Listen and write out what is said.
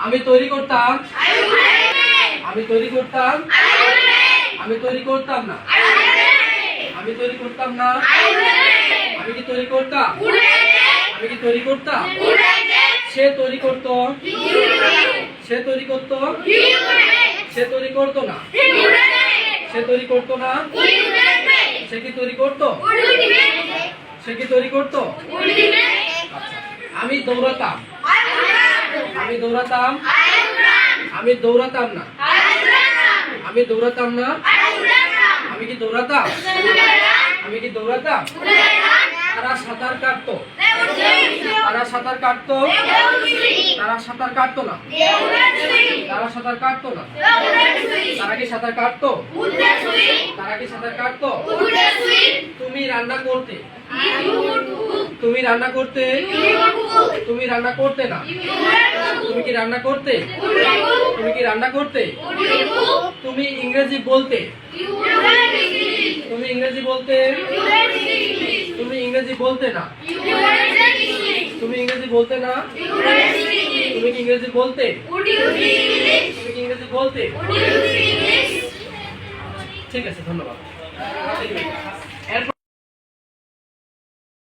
আমি তৈরি করতাম। আমি তৈরি করতাম। আমি তৈরি করতাম না। আমি তৈরি করতাম না। আমি কি তৈরি করতাম? আমি কি তৈরি করতাম? সে তৈরি করত। সে তৈরি করত। সে তৈরি করতো না। সে তৈরি করতো না। সে কি তৈরি করতো? সে কি তৈরি করতো? আচ্ছা। আমি দৌড়াতাম। আমি দৌড়াতাম? আমি দৌড়াতাম না। আমি দৌড়াতাম না। আমি কি দৌড়াতাম? আমি কি দৌড়াতাম? তারা সাঁতার কাটতো। তারা সাঁতার কাটতো? তারা সাঁতার কাটতো না। তারা সাঁতার কাটতো না। তারা কি সাঁতার কাটতো? তারা কি সাঁতার কাটতো? তুমি রান্না করতে। তুমি রান্না করতে? তুমি রান্না করতে না? তুমি কি রান্না করতে? তুমি কি রান্না করতে? তুমি ইংরেজি বলতে? তুমি ইংরেজি বলতে? তুমি ইংরেজি বলতে না? তুমি ইংরেজি বলতে না? তুমি কি ইংরেজি বলতে? তুমি কি ইংরেজি বলতে? ঠিক আছে, ধন্যবাদ।